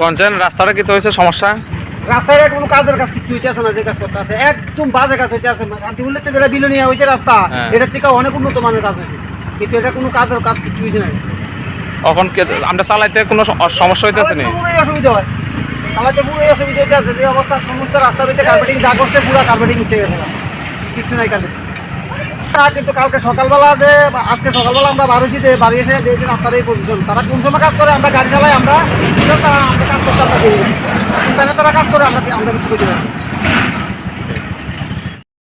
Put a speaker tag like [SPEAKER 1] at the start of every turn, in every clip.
[SPEAKER 1] Concern রাস্তাটা কি তো হয়েছে? সমস্যা?
[SPEAKER 2] রাস্তায় কোনো কাজের কাজ কিছু হইতে আছে না যে কাজ করতে আছে একদম বাজে কাজ হইতে আছে শান্তি উল্লেতে যেটা বিলোনিয়া হয়েছে রাস্তা
[SPEAKER 1] হ্যাঁ।
[SPEAKER 2] এটার থেকে অনেক উন্নত মানের কাজ হয়েছে কিন্তু এটা কোনো কাজের কাজ কিছু হয়েছে না।
[SPEAKER 1] এখন আমরা চালাইতে কোনো সমস্যা হইতেছে নি?
[SPEAKER 2] পুরোই অসুবিধা হয়। চালাতে পুরোই অসুবিধা হইতে আছে যে অবস্থা সমস্ত রাস্তা রয়েছে কার্পেটিং যা করছে পুরো কার্পেটিং উঠে গেছে। কিছু নাই কাজে। কিন্তু কালকে সকালবেলা যে আজকে সকালবেলা আমরা যে বাড়ি এসে রাস্তার এই পজিশন তারা কোন সময় কাজ করে? আমরা গাড়ি চালাই আমরা তারা আমরা কাজ করতে আমরা তারা কাজ করে আমরা আমরা কিছু করি না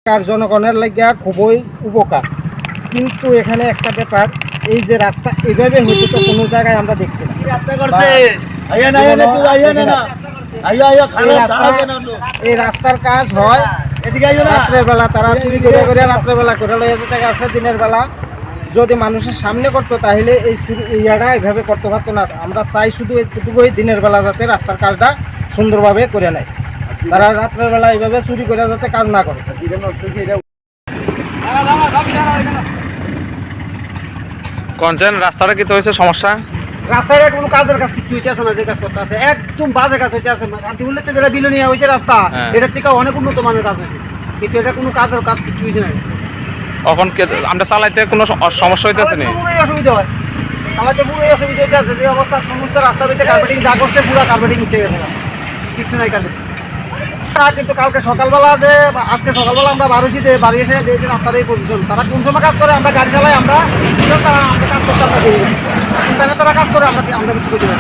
[SPEAKER 2] কার জনগণের লাগিয়া খুবই উপকার। কিন্তু এখানে একটা ব্যাপার এই যে রাস্তা এভাবে হইতে তো কোনো জায়গায় আমরা দেখছি এই রাস্তার কাজ হয় রাত্রের বেলা তারা চুরি করে করে রাত্রের বেলা করে লইয়া যেতে গেছে দিনের বেলা। যদি মানুষের সামনে করতো তাহলে এই ইয়াটা এইভাবে করতে পারতো না। আমরা চাই শুধু এইটুকুই দিনের বেলা যাতে রাস্তার কাজটা সুন্দরভাবে করে নেয়। তারা রাত্রের বেলা এইভাবে চুরি করে যাতে কাজ না করে।
[SPEAKER 1] কনসেন রাস্তাটা কি তো হয়েছে? সমস্যা?
[SPEAKER 2] রাস্তায় কোনো কাজের কাজ কিছু হইতে আছে না যে কাজ করতে আছে। একদম বাজে কাজ হইতে আছে শান্তি উল্লেতে যেটা বিলোনিয়া হয়েছে রাস্তা।
[SPEAKER 1] হ্যাঁ।
[SPEAKER 2] এটার থেকে অনেক উন্নত মানের কাজ হয়েছে কিন্তু এটা কোনো কাজের কাজ কিছু হয়েছে না।
[SPEAKER 1] এখন কে- আমরা চালাইতে কোনো সমস্যা হইতেছে নি?
[SPEAKER 2] পুরোই অসুবিধা হয়। চালাতে পুরোই অসুবিধা হইতে আছে যে অবস্থা সমস্ত রাস্তা রয়েছে কার্পেটিং যা করছে পুরো কার্পেটিং উঠে গেছে। কিছু নাই কাজে। কিন্তু কালকে সকালবেলা যে, আজকে সকালবেলা আমরা বারোছি যে, বাড়ি এসে দিয়েছি রাস্তার এই পজিশন তারা কোন সময় কাজ করে? আমরা গাড়ি চালাই, আমরা তারা আমরা কাজ করতে আমরা তারা কাজ করে, আমরা আমরা কিছু করতে না।